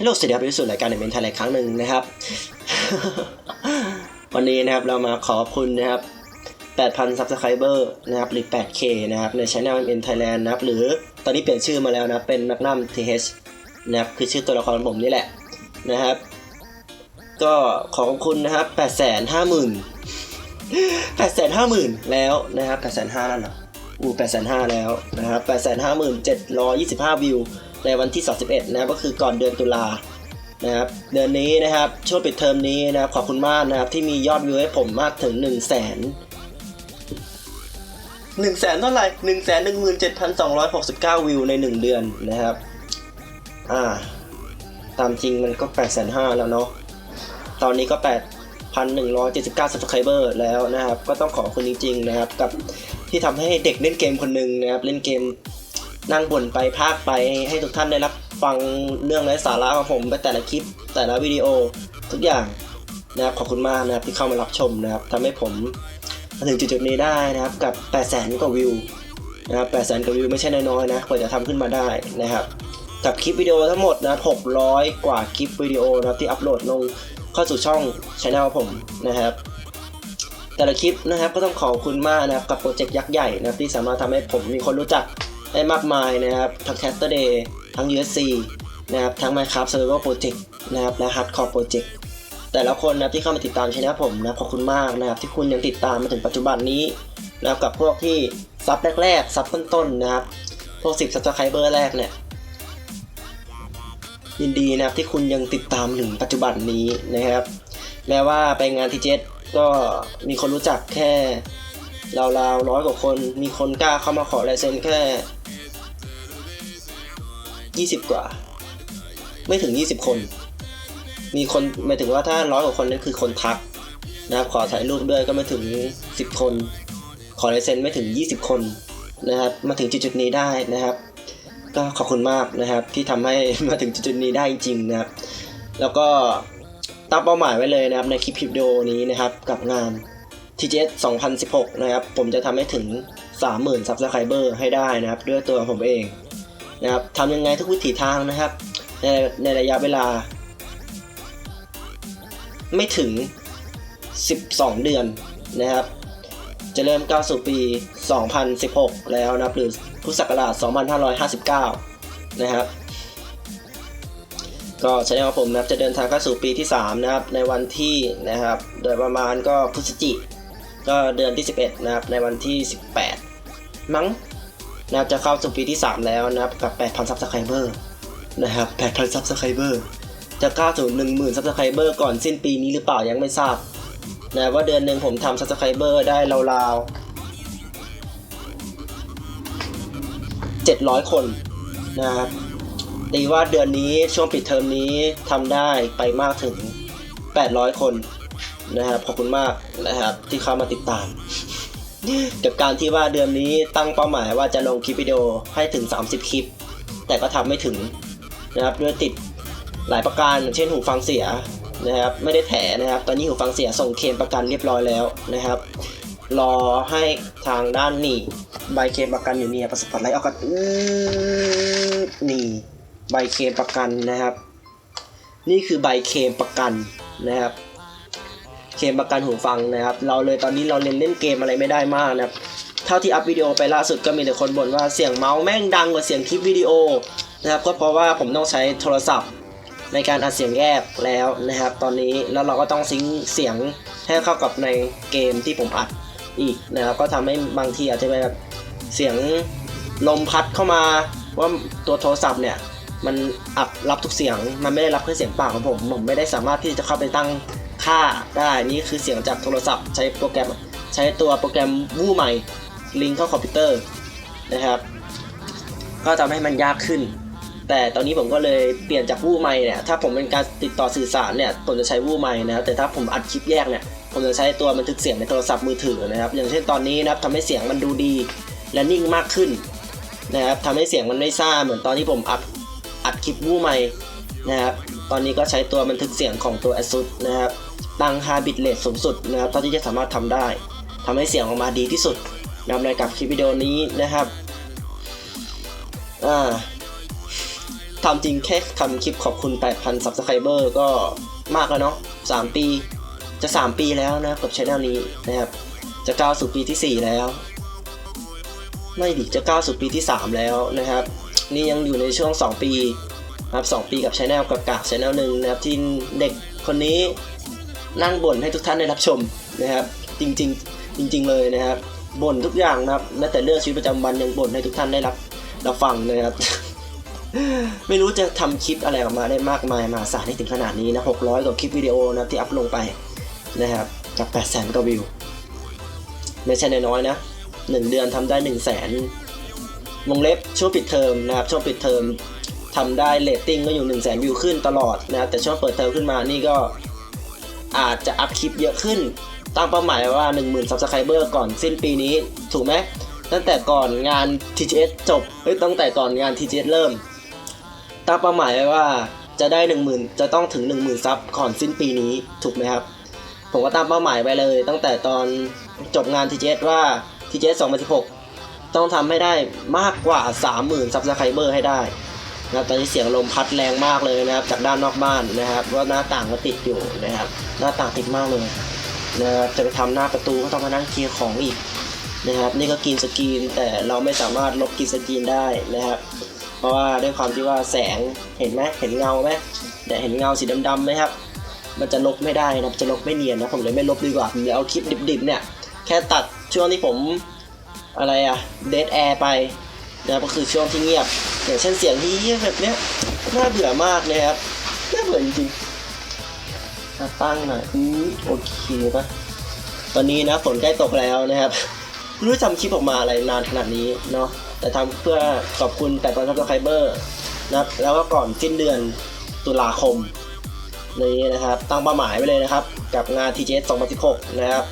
ฮัลโหลสวัสดีครับเป็นสุดรายการในเมนไทยอีกครั้งหนึ่งนะครับ วันนี้นะครับเรามาขอบคุณนะครับ 8,000 subscriber นะครับหรือ 8k นะครับใน channel MN Thailand นะครับ หรือตอนนี้เปลี่ยนชื่อมาแล้วนะเป็นนักน้ำ TH นะครับคือชื่อตัวละครผมนี่แหละนะครับ ก็ขอขอบคุณนะครับ 850,000 850,000 แล้วนะครับ850,000แล้วเหรออู้850,000 แล้วนะครับ850,725 วิว ในวันที่ 31 นะครับก็คือก่อนเดือนตุลานะครับเดือนนี้นะครับช่วงปิดเทอมนี้นะครับขอบคุณมากนะครับที่มียอดวิวให้ผมมากถึง 1 0 0 0 0แสนหนึ่งแสนเท่าไหร่หนึ่งแสนหนึ่งหมื่นเจ็ดพันสองร้อยหกสิบเก้าวิวในหนึ่งเดือนนะครับ อ่า ตามจริงมันก็แปดแสนห้าแล้วเนาะ ตอนนี้ก็แปดพันหนึ่งร้อยเจ็ดสิบเก้า subscriber แล้วนะครับ ก็ต้องขอบคุณจริงๆนะครับ กับที่ทำให้เด็กเล่นเกมคนหนึ่งนะครับ เล่นเกม นั่งบ่นไปพากไปให้ทุกท่านได้รับฟังเรื่องไร้สาระของผมไปแต่ละคลิปแต่ละวิดีโอทุกอย่างนะครับขอบคุณมากนะครับที่เข้ามารับชมนะครับทำให้ผมมาถึงจุดๆนี้ได้นะครับกับ 8 0 0 0 0 0กว่าวิวนะครับ8 0 0 0 0 กว่าวิวไม่ใช่น้อยๆนะกว่าจะทำขึ้นมาได้นะครับ กับคลิปวิดีโอทั้งหมดนะครับ600 กว่าคลิปวิดีโอนะครับที่อัปโหลดลงเข้าสู่ช่องช anel ผมนะครับ แต่ละคลิปนะครับก็ต้องขอบคุณมากนะครับกับโปรเจกต์ยักษ์ใหญ่นะครับที่สามารถทำให้ผมมีคนรู้จัก ได้มากมายนะครับ ทั้ง c a s t e r Day ทั้ง USC นะครับ ทั้ง Minecraft Server Project นะครับ และ Hardcore Project แต่ละคนนะครับที่เข้ามาติดตามช่องผมนะขอบคุณมากนะครับที่คุณยังติดตามมาถึงปัจจุบันนี้นะครับกับพวกที่ซับแรกๆซับต้นๆนะครับพวก10 subscriber แรกเนี่ยยินดีนะครับที่คุณยังติดตามถึงปัจจุบันนี้นะครับ แม้ว่าไปงานทีเจ็ดก็มีคนรู้จักแค่ราวๆร้อยกว่าคน มีคนกล้าเข้ามาขอลายเซ็นแค่ 20 กว่า ไม่ถึง 20 คน มีคนหมายถึงว่าถ้าร้อยกว่าคนนั่นคือคนทักนะครับขอถ่ายรูปด้วยก็ไม่ถึง 10 คน ขอลายเซ็นไม่ถึง 20 คนนะครับ มาถึงจุดๆนี้ได้นะครับ ก็ขอบคุณมากนะครับที่ทำให้มาถึงจุดๆนี้ได้จริงๆนะครับ แล้วก็ตั้งเป้าหมายไว้เลยนะครับในคลิปวิดีโอนี้นะครับกับงาน TGS 2016 นะครับ ผมจะทำให้ถึง 30,000 Subscriber ให้ได้นะครับ ด้วยตัวผมเอง นะครับทำยังไงทุกวิถีทางนะครับ ในในระยะเวลา ไม่ถึง 12 เดือนนะครับ จะเริ่มก้าวสู่ปี 2016 แล้วนะครับหรือพุทธศักราช 2559 นะครับก็ช anel ผมนะครับจะเดินทางเข้าสู่ปีที่ 3 นะครับ ในวันที่นะครับ โดยประมาณก็พฤศจิก็เดือนที่ 11 นะครับ ในวันที่ 18 มั้ง นะจะเข้าสู่ปีที่ 3 แล้วนะครับกับ 8,000 subscriber นะครับ 8,000 subscriber จะก้าวสู่10,000 subscriber ก่อนสิ้นปีนี้หรือเปล่ายังไม่ทราบนะว่าเดือนหนึ่งผมทำ subscriber ได้ราวๆ700 คนนะครับตีว่าเดือนนี้ช่วงปิดเทอมนี้ทำได้ไปมากถึง 800 คนนะครับขอบคุณมากนะครับที่เข้ามาติดตาม กับการที่ว่าเดือนนี้ตั้งเป้าหมายว่าจะลงคลิปวิดีโอให้ถึง 30 คลิป แต่ก็ทำไม่ถึงนะครับด้วยติดหลายประการเช่นหูฟังเสียนะครับไม่ได้แถนะครับ ตอนนี้หูฟังเสียส่งเคลมประกันเรียบร้อยแล้วนะครับ รอให้ทางด้านนี่ใบเคลมประกันอยู่เนี่ยประสบปัดไลท์ออกกันนี่ใบเคลมประกันนะครับ นี่คือใบเคลมประกันนะครับ เคลมประกันหูฟังนะครับ เราเลยตอนนี้เราเล่นเล่นเกมอะไรไม่ได้มากนะครับ เท่าที่อัพวิดีโอไปล่าสุดก็มีแต่คนบ่นว่าเสียงเมาส์แม่งดังกว่าเสียงคลิปวิดีโอนะครับ ก็เพราะว่าผมต้องใช้โทรศัพท์ในการอัดเสียงแยกแล้วนะครับ ตอนนี้แล้วเราก็ต้องซิงเสียงให้เข้ากับในเกมที่ผมอัดอีกนะครับ ก็ทำให้บางทีอาจจะเป็นแบบเสียงลมพัดเข้ามาว่าตัวโทรศัพท์เนี่ยมันอัดรับทุกเสียงมันไม่ได้รับแค่เสียงปากของผม ผมไม่ได้สามารถที่จะเข้าไปตั้ง ค่าได้นี่คือเสียงจากโทรศัพท์ ใช้โปรแกรมใช้ตัวโปรแกรมวู่ใหม่ ลิงก์เข้าคอมพิวเตอร์นะครับ ก็ทำให้มันยากขึ้น แต่ตอนนี้ผมก็เลยเปลี่ยนจากวู่ใหม่เนี่ยถ้าผมเป็นการติดต่อสื่อสารเนี่ยผมจะใช้วู่ใหม่นะครับแต่ถ้าผมอัดคลิปแยกเนี่ยผมจะใช้ตัวบันทึกเสียงในโทรศัพท์มือถือนะครับ อย่างเช่นตอนนี้นะครับทำให้เสียงมันดูดีและนิ่งมากขึ้นนะครับทำให้เสียงมันไม่ซ่าเหมือนตอนที่ผมอัดอัดคลิปวู่ใหม่นะครับ ตอนนี้ก็ใช้ตัวบันทึกเสียงของตัว ASUS นะครับ ตั้งค่าบิตเรทสูงสุดนะครับเท่าที่จะสามารถทำได้ทำให้เสียงออกมาดีที่สุดนะครับในกับคลิปวิดีโอนี้นะครับอ่าทำจริงแค่ทำคลิปขอบคุณ 8,000 subscriber ก็มากแล้วเนาะ3 ปีจะ 3 ปีแล้วนะครับกับช anel นี้นะครับจะก้าวสู่ปีที่ 4 แล้ว ไม่ดิจะก้าวสู่ปีที่ 3 แล้วนะครับ นี่ยังอยู่ในช่วง 2 ปีนะครับ2ปีกับช anel กับกากช anel หนึ่งนะครับที่เด็กคนนี้ นั่งบ่นให้ทุกท่านได้รับชมนะครับ จริงๆจริง ๆ เลยนะครับบ่นทุกอย่างนะครับแม้แต่เรื่องชีวิตประจำวันยังบ่นให้ทุกท่านได้รับรับฟังนะครับ ไม่รู้จะทำคลิปอะไรออกมาได้มากมายมหาศาลให้ถึงขนาดนี้นะ600กว่าคลิปวิดีโอนะที่อัพลงไปนะครับกับ8 0 0 0 0กว่าวิวไม่ใช่น้อยๆนะ1เดือนทำได้1 0 0 0 0แสนวงเล็บช่วงปิดเทอมนะครับช่วงปิดเทอมทำได้เรตติ้งก็อยู่1 0 0 0 0แสนวิวขึ้นตลอดนะครับแต่ช่วงเปิดเทอมขึ้นมานี่ก็ อาจจะอัพคลิปเยอะขึ้น ตั้งเป้าหมายว่า 10,000 subscriber ก่อนสิ้นปีนี้ ถูกไหมตั้งแต่ก่อนงาน TGS จบเฮ้ยตั้งแต่ก่อนงาน TGS เริ่ม ตั้งเป้าหมายไว้ว่าจะได้ 10,000 จะต้องถึง 10,000 ซับก่อนสิ้นปีนี้ถูกไหมครับ ผมก็ตั้งเป้าหมายไว้เลย ตั้งแต่ตอนจบงาน TGS ว่า TGS 2016 ต้องทำให้ได้มากกว่า 30,000 ซับสไครเบอร์ให้ได้ นะครับตอนนี้เสียงลมพัดแรงมากเลยนะครับ จากด้านนอกบ้านนะครับว่าหน้าต่างก็ติดอยู่นะครับ หน้าต่างติดมากเลยนะครับจะไปทำหน้าประตูก็ต้องมานั่งเคลียร์ของอีกนะครับ นี่ก็กินสกรีนแต่เราไม่สามารถลบกินสกรีนได้นะครับ เพราะว่าด้วยความที่ว่าแสงเห็นไหมเห็นเงาไหมแต่เห็นเงาสีดำๆไหมครับ มันจะลบไม่ได้นะจะลบไม่เนียนนะผมเลยไม่ลบดีกว่าผมเลยเอาคลิปดิบๆเนี่ยแค่ตัดช่วงที่ผมอะไรอะเดทแอร์ไป นะครับก็คือช่วงที่เงียบอย่างเช่นเสียงที่เงียบแบบเนี้ยน่าเบื่อมากเลยครับน่าเบื่อจริงๆตั้งหน่อยอืมโอเคปะตอนนี้นะฝนใกล้ตกแล้วนะครับไม่รู้จำคลิปออกมาอะไรนานขนาดนี้เนาะแต่ทำเพื่อขอบคุณแต่ตอนซับสไครเบอร์นะแล้วก็ก่อนสิ้นเดือนตุลาคมนี้นะครับตั้งเป้าหมายไว้เลยนะครับ กับงาน TGS 2016 นะครับ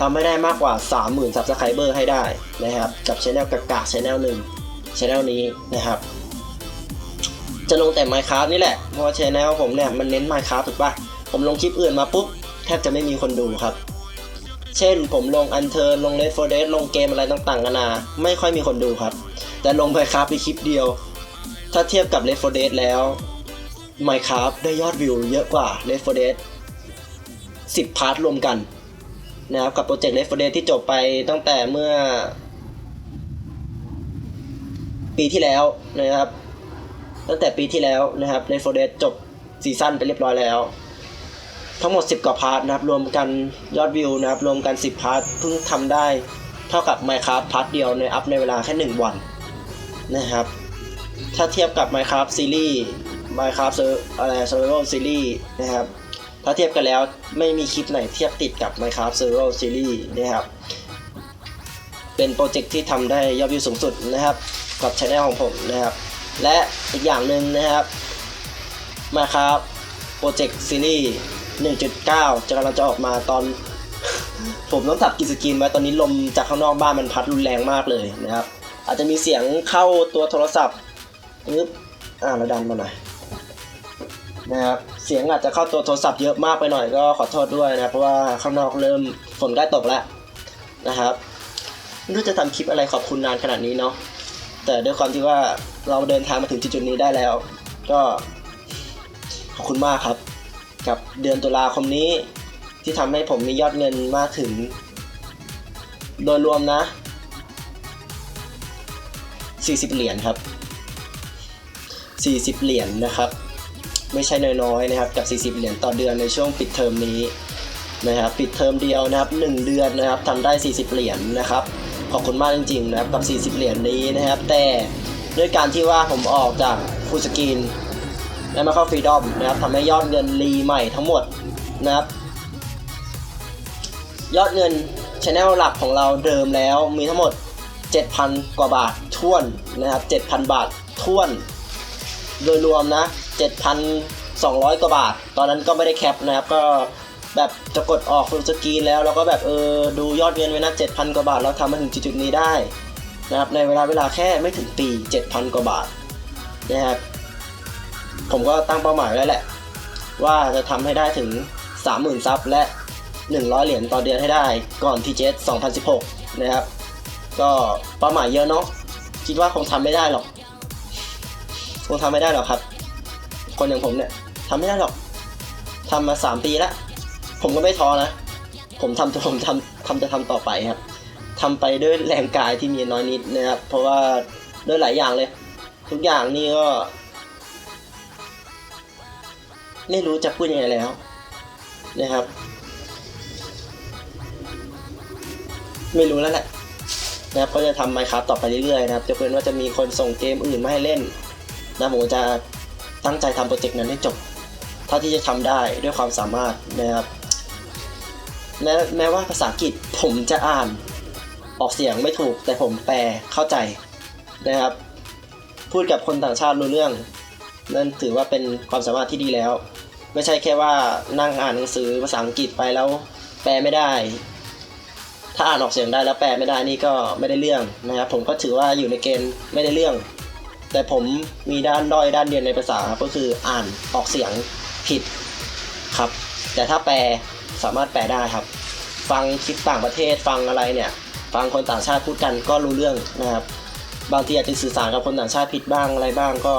ทำให้ได้มากกว่า 30,000 Subscriber ให้ได้นะครับ กับช anel กากา Channel หนึ่ง Channel นี้นะครับ จะลงแต่ Minecraft นี่แหละ เพราะว่า Channel ผมเนี่ยมันเน้น Minecraft ถูกปะผมลงคลิปอื่นมาปุ๊บแทบจะไม่มีคนดูครับ เช่นผมลง u n t u r ลง Red 4 Dead ลงเกมอะไรต่างๆนานาไม่ค่อยมีคนดูครับ แต่ลง Minecraft ไปคลิปเดียว ถ้าเทียบกับ Red 4 Dead แล้ว Minecraft ได้ยอดวิวเยอะกว่า Left 4 Dead 10 พาร์ทรวมกันนะครับกับโปรเจกต์ Left 4 Dead ที่จบไปตั้งแต่เมื่อ ปีที่แล้วนะครับ ตั้งแต่ปีที่แล้วนะครับ Left 4 Dead จบซีซั่นไปเรียบร้อยแล้ว ทั้งหมด 10 กว่าพาร์ทนะครับ รวมกันยอดวิวนะครับ รวมกัน 10 พาร์ทเพิ่งทำได้เท่ากับ Minecraft พาร์ทเดียวในอัพในเวลาแค่ 1 วันนะครับ ถ้าเทียบกับ Minecraft ซีรีส์ Minecraft Sur- อะไร Survival Series นะครับถ้าเทียบกันแล้วไม่มีคลิปไหนเทียบติดกับ Minecraft Survival Series นะครับ เป็นโปรเจกต์ที่ทำได้ยอดวิวสูงสุดนะครับ กับช anel ของผมนะครับ และอีกอย่างหนึ่งนะครับ Minecraft Project Series 1.9 จะกำลังจะออกมาตอน ผมต้องตัดกิสกรีนไว้ตอนนี้ลมจากข้างนอกบ้านมันพัดรุนแรงมากเลยนะครับ อาจจะมีเสียงเข้าตัวโทรศัพท์ปึ๊บอ่าเราดันมาหน่อยนะครับเสียงอาจจะเข้าตัวโทรศัพท์เยอะมากไปหน่อยก็ขอโทษด้วยนะเพราะว่าข้างนอกเริ่มฝนใกล้ตกแล้วนะครับไม่รู้จะทำคลิปอะไรขอบคุณนานขนาดนี้เนาะ แต่ด้วยความที่ว่าเราเดินทางมาถึงจุดๆนี้ได้แล้ว ก็ขอบคุณมากครับ กับเดือนตุลาคมนี้ที่ทำให้ผมมียอดเงินมากถึง โดยรวมนะ 40 เหรียญครับ 40 เหรียญนะครับ ไม่ใช่น้อยๆนะครับ กับ 40 เหรียญต่อเดือนในช่วงปิดเทอมนี้นะครับ ปิดเทอมเดียวนะครับ 1 เดือนนะครับทำได้ 40 เหรียญนะครับ ขอบคุณมากจริงๆนะครับกับ 40 เหรียญนี้นะครับ แต่ด้วยการที่ว่าผมออกจากฟูสกีนและมาเข้าฟรีดอมนะครับทำให้ยอดเงินรีใหม่ทั้งหมดนะครับ ยอดเงินช anel หลักของเราเดิมแล้วมีทั้งหมด 7,000 กว่าบาทท้วนนะครับ 7,000 บาทท้วน โดยรวมนะ 7,200 กว่าบาท ตอนนั้นก็ไม่ได้แคปนะครับก็ แบบจะกดออกฟูลสกรีนแล้วแล้วก็แบบเออดูยอดเงินไว้นะ7,000 กว่าบาท เราทำมาถึงจุดนี้ได้นะครับในเวลาเวลาแค่ไม่ถึงปี 7,000 กว่าบาทนะครับผมก็ตั้งเป้าหมายไว้แหละ ว่าจะทำให้ได้ถึง 30,000 ซับและ 100 เหรียญต่อเดือนให้ได้ก่อน TGS 2016 นะครับ ก็เป้าหมายเยอะเนาะคิดว่าคงทำไม่ได้หรอก คงทำไม่ได้หรอกครับ คนอย่างผมเนี่ยทำไม่ได้หรอกทำมาสามปีแล้ว ผมก็ไม่ท้อนะ ผมทำผมทำทำจะทำต่อไปครับทำไปด้วยแรงกายที่มีน้อยนิดนะครับ เพราะว่าด้วยหลายอย่างเลย ทุกอย่างนี่ก็ ไม่รู้จะพูดยังไงแล้ว นะครับ ไม่รู้แล้วแหละนะครับก็จะทำไมครับต่อไปเรื่อยๆนะครับจะเป็นว่าจะมีคนส่งเกมอื่นมาให้เล่นนะผมจะตั้งใจทำโปรเจกต์นั้นให้จบ เท่าที่จะทำได้ด้วยความสามารถนะครับ แม้แม้ว่าภาษาอังกฤษผมจะอ่านออกเสียงไม่ถูก แต่ผมแปลเข้าใจนะครับ พูดกับคนต่างชาติรู้เรื่อง นั่นถือว่าเป็นความสามารถที่ดีแล้ว ไม่ใช่แค่ว่านั่งอ่านหนังสือภาษาอังกฤษไปแล้ว แปลไม่ได้ ถ้าอ่านออกเสียงได้แล้วแปลไม่ได้นี่ก็ไม่ได้เรื่องนะครับ ผมก็ถือว่าอยู่ในเกณฑ์ไม่ได้เรื่อง แต่ผมมีด้านด้อยด้านเดียวในภาษาก็คืออ่านออกเสียงผิดครับ แต่ถ้าแปล สามารถแปลได้ครับ ฟังคลิปต่างประเทศฟังอะไรเนี่ย ฟังคนต่างชาติพูดกันก็รู้เรื่องนะครับ บางทีอาจจะสื่อสารกับคนต่างชาติผิดบ้างอะไรบ้าง ก็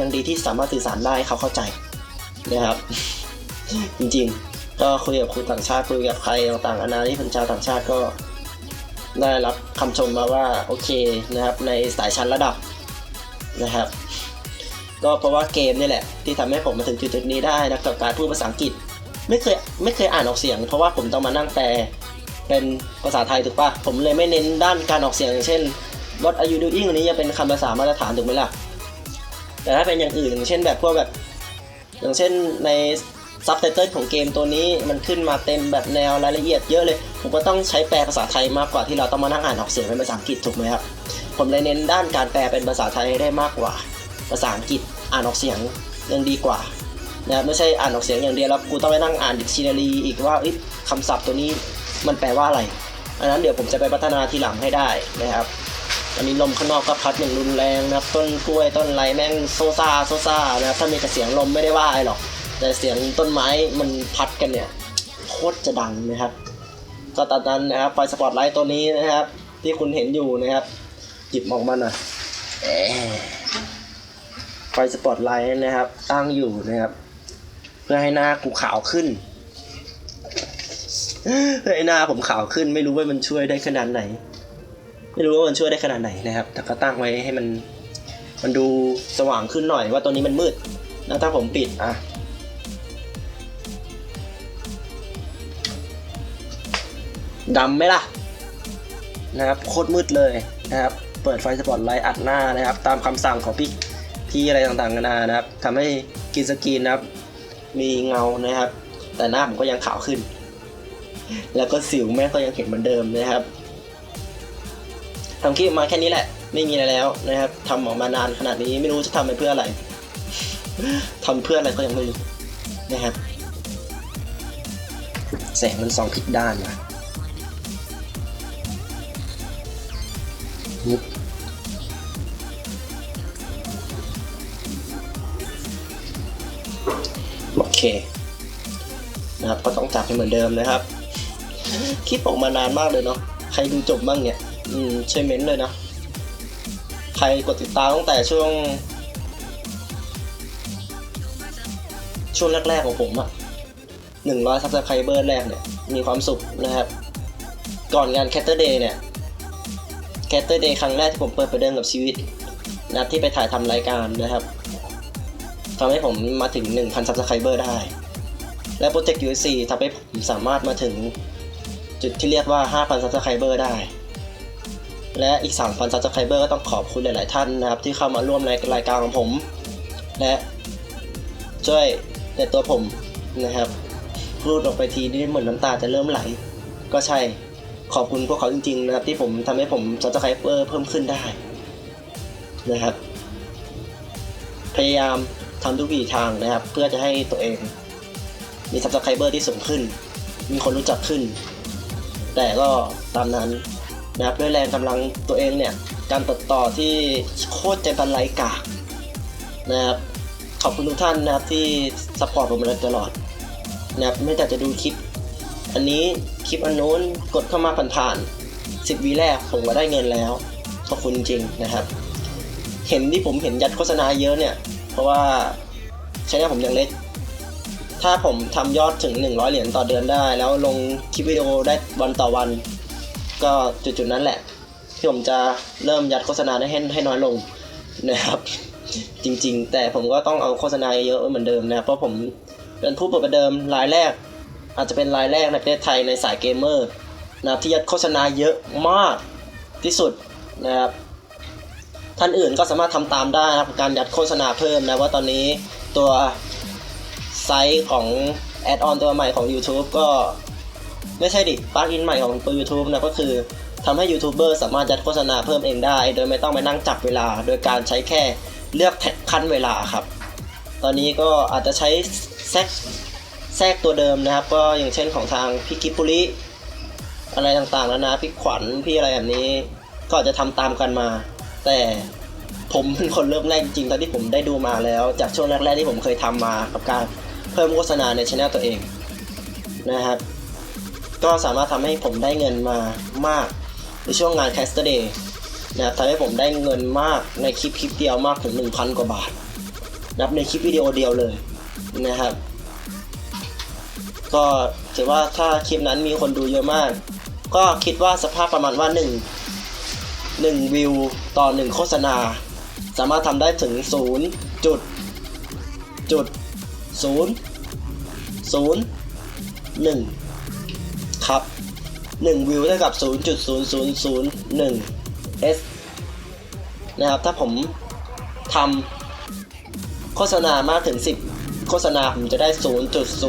ยังดีที่สามารถสื่อสารได้เขาเข้าใจนะครับ จริงๆ ก็คุยกับคนต่างชาติคุยกับใครต่างๆนานาที่เป็นชาวต่างชาติก็ได้รับคำชมมาว่าโอเคนะครับในสายชั้นระดับนะครับ ก็เพราะว่าเกมนี่แหละ ที่ทำให้ผมมาถึงจุดนี้ได้นะกับการพูดภาษาอังกฤษ ไม่เคยไม่เคยอ่านออกเสียง เพราะว่าผมต้องมานั่งแปลเป็นภาษาไทยถูกปะผมเลยไม่เน้นด้านการออกเสียงอย่างเช่น what are you doing อันนี้จะเป็นคำภาษามาตรฐานถูกไหมล่ะ แต่ถ้าเป็นอย่างอื่นอย่างเช่นแบบพวกแบบ อย่างเช่นในซับไตเติลของเกมตัวนี้มันขึ้นมาเต็มแบบแนวรายละเอียดเยอะเลย ผมก็ต้องใช้แปลภาษาไทยมากกว่าที่เราต้องมานั่งอ่านออกเสียงเป็นภาษาอังกฤษถูกไหมครับ ผมเลยเน้นด้านการแปลเป็นภาษาไทยได้มากกว่า ภาษาอังกฤษอ่านออกเสียงยังดีกว่า นะครับไม่ใช่อ่านออกเสียงอย่างเดียวแล้วกูต้องไปนั่งอ่านดิกชันนารีอีกว่าเอ้ยคำศัพท์ตัวนี้มันแปลว่าอะไร อันนั้นเดี๋ยวผมจะไปพัฒนาทีหลังให้ได้นะครับอันนี้ลมข้างนอกก็พัดอย่างรุนแรงนะครับต้นกล้วยต้นไรแม่งโซซาโซซานะครับถ้ามีแต่เสียงลมไม่ได้ว่าอะไรหรอก แต่เสียงต้นไม้มันพัดกันเนี่ยโคตรจะดังนะครับ ก็ตอนนั้นนะครับไฟสปอตไลท์ตัวนี้นะครับ ที่คุณเห็นอยู่นะครับหยิบออกมาหน่อยแอะไฟสปอตไลท์นะครับตั้งอยู่นะครับ เพื่อให้หน้ากูขาวขึ้นเพื่อให้หน้าผมขาวขึ้น ไม่รู้ว่ามันช่วยได้ขนาดไหน ไม่รู้ว่ามันช่วยได้ขนาดไหนนะครับ แต่ก็ตั้งไว้ให้มันมันดูสว่างขึ้นหน่อยว่าตัวนี้มันมืดแล้วถ้าผมปิดอะดำไหมล่ะ นะครับโคตรมืดเลยนะครับ เปิดไฟสปอตไลท์อัดหน้านะครับ ตามคำสั่งของพี่พี่อะไรต่างๆนานานะครับทำให้กินสกรีนนะครับ มีเงานะครับ แต่หน้าผมก็ยังขาวขึ้น แล้วก็สิวแม่ก็ยังเห็นเหมือนเดิมนะครับทำคลิปมาแค่นี้แหละ ไม่มีอะไรแล้วนะครับทำออกมานานขนาดนี้ไม่รู้จะทำไปเพื่ออะไรทำเพื่ออะไรก็ยังไม่รู้นะครับ แสงมันส่องผิดด้านว่ะ เคนะครับก็ต้องจับให้เหมือนเดิมนะครับ คลิปออกมานานมากเลยเนาะใครดูจบบ้างเนี่ยอืมช่วยเม้นเลยนะ ใครกดติดตามตั้งแต่ช่วง ช่วงแรกๆของผมอะหนึ่งร้อยซับสไครเบอร์แรกเนี่ย มีความสุขนะครับ ก่อนงานแคตเตอร์เดย์เนี่ยแคตเตอร์เดย์ครั้งแรกที่ผมเปิดประเดิมกับชีวิตนะที่ไปถ่ายทำรายการนะครับ ทำให้ผมมาถึง 1,000 subscriber ได้ และโปรเจกต์ USC ทำให้ผมสามารถมาถึงจุดที่เรียกว่า 5,000 subscriber ได้ และอีก 3,000 subscriber ก็ต้องขอบคุณหลาย ๆ ท่านนะครับ ที่เข้ามาร่วมในรายการของผม และช่วยในตัวผมนะครับพูดออกไปทีนี่เหมือนน้ำตาจะเริ่มไหล ก็ใช่ขอบคุณพวกเขาจริง ๆ นะครับ ที่ผมทำให้ผมซับสไครเปอร์เพิ่มขึ้นได้นะครับ พยายาม ทำทุกวิถีทางนะครับ เพื่อจะให้ตัวเอง มีซับสไครเบอร์ที่สูงขึ้น มีคนรู้จักขึ้น แต่ก็ตามนั้นนะครับด้วยแรงกำลังตัวเองเนี่ย การตัดต่อที่โคตรเจะบรรลัยกากนะครับขอบคุณทุกท่านนะครับที่ซัพพอร์ตผมมาตลอดนะครับไม่แต่จะดูคลิป อันนี้คลิปอันนู้นกดเข้ามาผ่านๆสิบวีแรกผมก็ได้เงินแล้วขอบคุณจริงนะครับ เห็นที่ผมเห็นยัดโฆษณาเยอะเนี่ย เพราะว่าชแนลผมยังเล็ก ถ้าผมทำยอดถึง 100 เหรียญต่อเดือนได้ แล้วลงคลิปวิดีโอได้วันต่อวัน ก็จุดๆนั้นแหละ ที่ผมจะเริ่มยัดโฆษณาได้ให้ให้น้อยลงนะครับ จริงๆ แต่ผมก็ต้องเอาโฆษณาเยอะเหมือนเดิมนะครับเพราะผมเป็นผู้ประเดิมรายแรก อาจจะเป็นรายแรกในประเทศไทยในสายเกมเมอร์นะที่ยัดโฆษณาเยอะมากที่สุดนะครับ ท่านอื่นก็สามารถทำตามได้นะครับการยัดโฆษณาเพิ่มนะว่าตอนนี้ตัวไซส์ของแอดออนตัวใหม่ของ YouTube ก็ไม่ใช่ดิปลั๊กอินใหม่ของตัว YouTube นะก็คือทำให้ยูทูบเบอร์สามารถยัดโฆษณาเพิ่มเองได้ โดยไม่ต้องไปนั่งจับเวลา โดยการใช้แค่เลือกแท็กขั้นเวลาครับ ตอนนี้ก็อาจจะใช้แทรกแทรกตัวเดิมนะครับ ก็อย่างเช่นของทางพี่กิปุริอะไรต่างๆแล้วนะพี่ขวัญพี่อะไรแบบนี้ ก็จจะทำตามกันมา แต่ผมเป็นคนเริ่มแรกจริงๆตอนที่ผมได้ดูมาแล้ว จากช่วงแรกๆที่ผมเคยทำมากับการเพิ่มโฆษณาในช anel ตัวเองนะครับก็สามารถทำให้ผมได้เงินมามากในช่วงงาน c a s t Day นะครับทำให้ผมได้เงินมากในคลิปคลิปเดียวมากถึง 1,000 กว่าบาท นับในคลิปวิดีโอเดียวเลยนะครับ ก็ถือว่าถ้าคลิปนั้นมีคนดูเยอะมาก ก็คิดว่าสภาพประมาณว่า 1 1 วิวต่อ 1 โฆษณา สามารถทำได้ถึง 0 จุด จุด 0 0 1 ครับ 1 วิวเท่ากับ 0.0001 s นะครับ ถ้าผมทำโฆษณามากถึง 10 โฆษณา ผมจะได้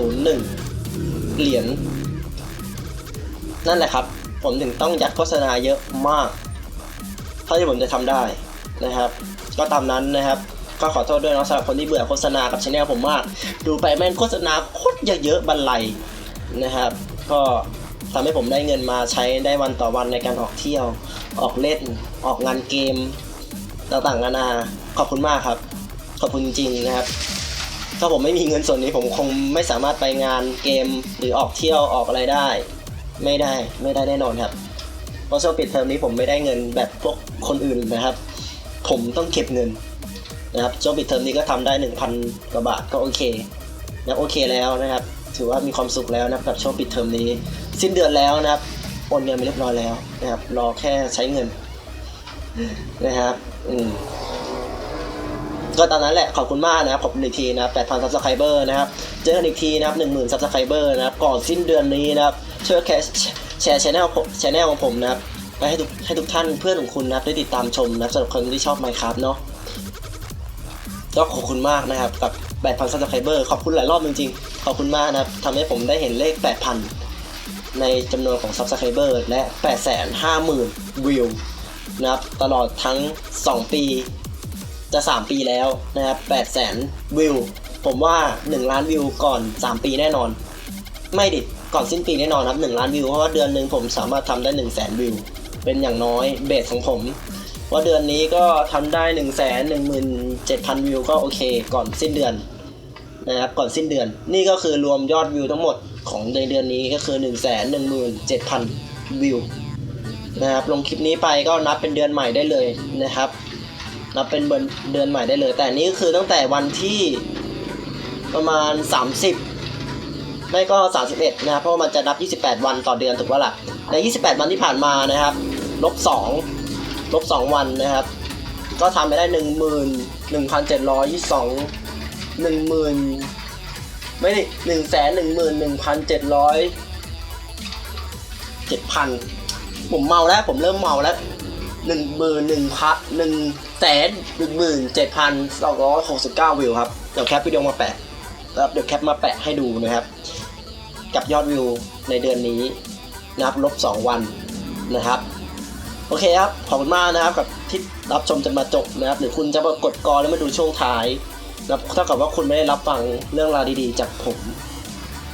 0.01 เหรียญนั่นแหละครับ ผมถึงต้องยัดโฆษณาเยอะมาก เท่าที่ผมจะทำได้นะครับ ก็ตามนั้นนะครับก็ขอโทษด้วยนะสำหรับคนที่เบื่อโฆษณากับช anel ผมมาก ดูไปแม่งโฆษณาโคตรเยอะๆบันไลนะครับ ก็ทำให้ผมได้เงินมาใช้ได้วันต่อวันในการออกเที่ยว ออกเล่น ออกงานเกมต่างๆนานา ขอบคุณมากครับ ขอบคุณจริงนะครับ ถ้าผมไม่มีเงินส่วนนี้ผมคงไม่สามารถไปงานเกมหรือออกเที่ยวออกอะไรได้ ไม่ได้ไม่ได้แน่นอนครับ เพราะช่วงปิดเทอมนี้ผมไม่ได้เงินแบบพวกคนอื่นนะครับ ผมต้องเก็บเงินนะครับช่วงปิดเทอมนี้ก็ทำได้ 1,000กว่าบาทก็โอเคนะโอเคแล้วนะครับ ถือว่ามีความสุขแล้วนะครับกับช่วงปิดเทอมนี้ สิ้นเดือนแล้วนะครับโอนเงินไปเรียบร้อยแล้วนะครับ รอแค่ใช้เงินนะครับ อืมก็ตอนนั้นแหละขอบคุณมากนะครับ ขอบคุณอีกทีนะครับ8,000 subscriber นะครับ เจอกันอีกทีนะครับ10,000 subscriber นะครับ ก่อนสิ้นเดือนนี้นะครับช่วยแช แชร์ช anel ผมช anel ของผมนะครับไปให้ทุกให้ทุกท่านเพื่อนของคุณนะครับได้ติดตามชมนะครับสำหรับคนที่ชอบ Minecraft เนาะก็ขอบคุณมากนะครับ กับ 8,000 subscriber ขอบคุณหลายรอบจริงๆ ขอบคุณมากนะครับทำให้ผมได้เห็นเลข 8,000 ในจำนวนของ subscriber และ 850,000 วิวนะครับตลอดทั้ง 2 ปี จะ 3 ปีแล้วนะครับ8 0 0 0 0 0 วิว ผมว่า 1 ล้านวิวก่อน 3 ปีแน่นอน ไม่ดิ ก่อนสิ้นปีแน่นอนครับ1ล้านวิวเพราะว่าเดือนหนึ่งผมสามารถทำได้1 0 0 0 0แสนวิวเป็นอย่างน้อยเบสของผมว่าเดือนนี้ก็ทำได้1 1 7 0 0 0วิวก็โอเค ก่อนสิ้นเดือนนะครับก่อนสิ้นเดือน นี่ก็คือรวมยอดวิวทั้งหมดของในเดือนนี้ก็คือ1 1 7 0 0 0วิวนะครับลงคลิปนี้ไปก็นับเป็นเดือนใหม่ได้เลยนะครับนับเป็นเดือนใหม่ได้เลย แต่นี่คือตั้งแต่วันที่ประมาณ 30 ไม่ก็ 31 นะครับ เพราะว่ามันจะนับ 28 วันต่อเดือนถูกป่ะล่ะ ใน 28 วันที่ผ่านมานะครับ ลบ 2 ลบ 2 วันนะครับ ก็ทำไปได้ 1 1 1,722 10,000ไม่ได้1 1 1 1,700 7,000ผมเมาแล้วผมเริ่มเมาแล้วหนึ่งหมื่นหนึ่งพันหนึ่งแสนหนึ่งหมื่นเจ็ดพันสองร้อยหกสิบเก้าวิวครับ เดี๋ยวแคปวิดีโอมาแปะ นะครับเดี๋ยวแคปมาแปะให้ดูนะครับ กับยอดวิวในเดือนนี้นะครับลบสองวันนะครับโอเคครับ ขอบคุณมากนะครับกับที่รับชมจนมาจบนะครับ หรือคุณจะมากดกอแล้วมาดูช่วงท้ายนะครับเท่ากับว่าคุณไม่ได้รับฟังเรื่องราวดีๆ จากผม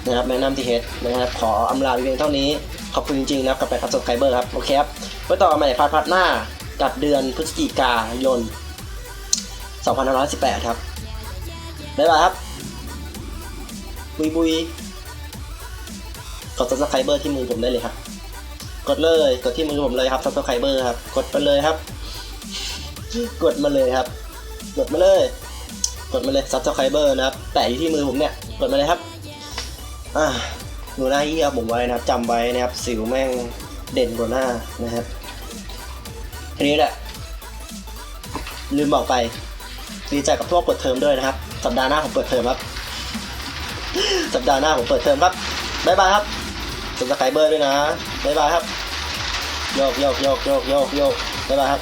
นะครับแนะนำทีเฮดนะครับ ขออำลาเพียงเท่านี้ ขอบคุณจริงๆนะครับกับแปดพันสไครเบอร์ครับ โอเคครับไว้ต่อกันใหม่ในพาร์ทพาร์ทหน้ากับเดือนพฤศจิกายน 2518 ครับบ๊ายบายครับ บุยบุยกด subscriber ที่มือผมได้เลยครับ กดเลยกดที่มือผมเลยครับ subscriber ครับ กดไปเลยครับ กดมาเลยครับ กดมาเลย กดมาเลย subscriber นะครับแปะอยู่ที่มือผมเนี่ย กดมาเลยครับ อ่าหนูหน้าเยี่ยผมไว้นะครับจำไว้นะครับ สิวแม่งเด่นกว่าหน้านะครับทีนี้แหละ ลืมบอกไปดีใจกับพวกเปิดเทอมด้วยนะครับ สัปดาห์หน้าผมเปิดเทอมครับ สัปดาห์หน้าผมเปิดเทอมครับบ๊ายบายครับสับสไครเบอร์ด้วยนะบ๊ายบายครับโยกโยกโยกโยกโยกโยกบ๊ายบายครับ